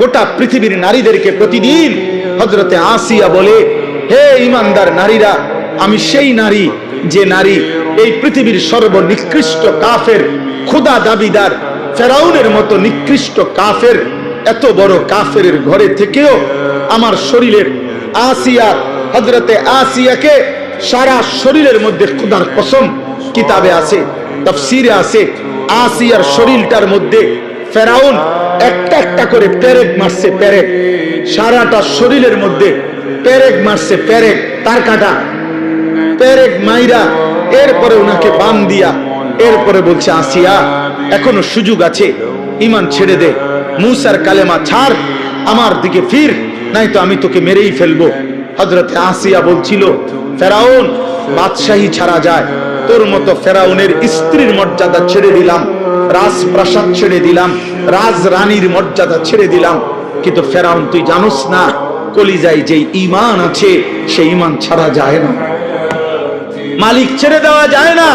গোটা পৃথিবীর নারীদেরকে প্রতিদিন হজরতে আসিয়া বলে, হে ইমানদার নারীরা, আমি সেই নারী যে নারী এই পৃথিবীর সর্বনিকৃষ্ট কাফের, খুদা দাবিদার, ফেরাউনের মতো নিকৃষ্ট কাফের, এত বড় কাফের ঘরে থেকেও আমার শরীরের আসিয়া হজরতে আসিয়াকে সারা শরীরের মধ্যে খুদার কসম কিতাবে আছে, তফসিরে আছে, আসিয়ার শরীরটার মধ্যে ফেরাউন একটা একটা করে প্যারেক মারছে প্যারেক সারাটা শরীরের মধ্যে প্যারেক মারছে প্যারেক তার কাটা। পেরেক মাইরা, এরপরে ওনাকে বান দিয়া, এরপরে বলছে, আসিয়া, এখনও সুযোগ আছে ইমান ছেড়ে দে। মুসার কালেমা ছাড়, আমার দিকে ফির নাই তো আমি তোকে মেরেই ফেলব। হজরতে আসিয়া বলছিল, ফেরাউন, বাদশাহী ছাড়া যায়। তোর মতো ফেরাউনের স্ত্রীর মর্যাদা ছেড়ে দিলাম। রাজপ্রাসাদ ছেড়ে দিলাম রাজ রানীর মর্যাদা ছেড়ে দিলাম। কিন্তু ফেরাউন, তুই জানোস না, কলিজায় যে ইমান আছে, সেই ইমান ছাড়া যায় না। মালিক ছেড়ে দেওয়া যায় না,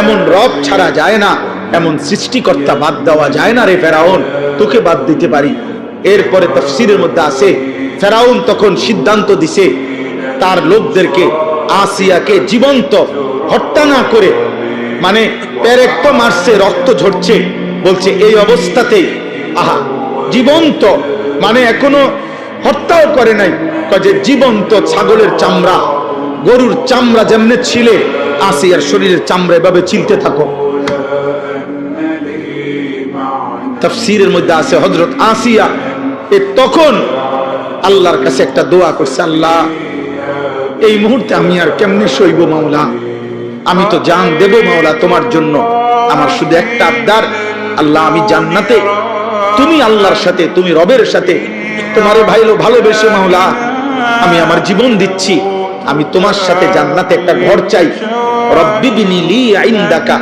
এমন রব ছাড়া যায় না, এমন সৃষ্টিকর্তা বাদ দেওয়া যায় না রে ফেরাউন, তোকে বাদ দিতে পারি। এরপরে তফসিরের মধ্যে আছে, ফেরাউন তখন সিদ্ধান্ত দিছে, তার লোকদেরকে আসিয়াকে জীবন্ত, হত্যা না করে মানে পেরেক মারছে, রক্ত ঝরছে, বলছে, এই অবস্থাতেই, আহা, জীবন্ত। মানে এখনও হত্যাও করে নাই। যে জীবন্ত ছাগলের চামড়া, গরুর চামড়া যেমনে ছিলে আসিয়ার শরীরের চামড়া এভাবে চিলতে থাকো। তাফসীরের মধ্যে আছে হযরত আসিয়া। এ তখন আল্লাহর কাছে একটা দোয়া করছে, আল্লাহ, এই মুহূর্তে আমি আর কেমনে সইব মাওলা? আমি তো জান দেব মাওলা তোমার জন্য। আমার শুধু একটা আবদার, আল্লাহ আমি জান্নাতে। তুমি আল্লাহর সাথে, তুমি রবের সাথে। তোমারে ভাইলো, ভালোবেসে মাওলা। আমি আমার জীবন দিচ্ছি। আমি তোমার সাথে জান্নাতে একটা ঘর চাই। রব্বি বিনি লি ইনদাকা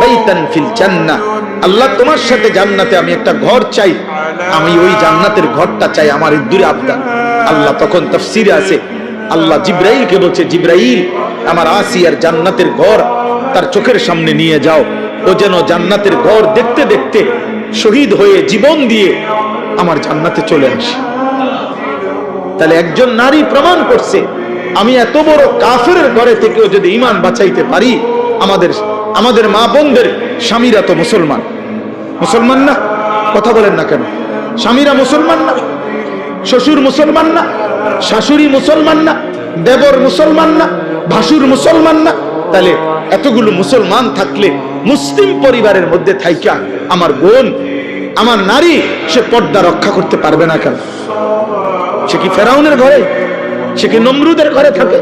বাইতান ফিল জান্নাহ আল্লাহ তোমার সাথে জান্নাতে আমি একটা ঘর চাই। আমি ওই জান্নাতের ঘরটা চাই, আমার দূরে আবদার। আল্লাহ তখন তাফসিরে আছে। আল্লাহ জিব্রাইলকে বলছে, জিব্রাইল, আমার আসিয়ার জান্নাতের ঘর তার চোখের সামনে নিয়ে যাও। ও যেন জান্নাতের ঘর দেখতে দেখতে শহীদ হয়ে জীবন দিয়ে আমার জান্নাতে চলে আসে। তাহলে একজন নারী প্রমাণ করছে, আমি এত বড় কাফের ঘরে থেকেও যদি ইমান বাঁচাইতে পারি, আমাদের আমাদের মা বোনদের স্বামীরা তো মুসলমান। মুসলমান না? কথা বলেন না কেন? স্বামীরা মুসলমান না? শ্বশুর মুসলমান না? শাশুড়ি মুসলমান না, দেবর মুসলমান না, ভাসুর মুসলমান না, তাহলে এতগুলো মুসলমান থাকলে মুসলিম পরিবারের মধ্যে থাইকা আমার বোন, আমার নারী, সে পর্দা রক্ষা করতে পারবে না কেন? সে কি ফেরাউনের ঘরে? সে কি নমরুদের ঘরে থাকে?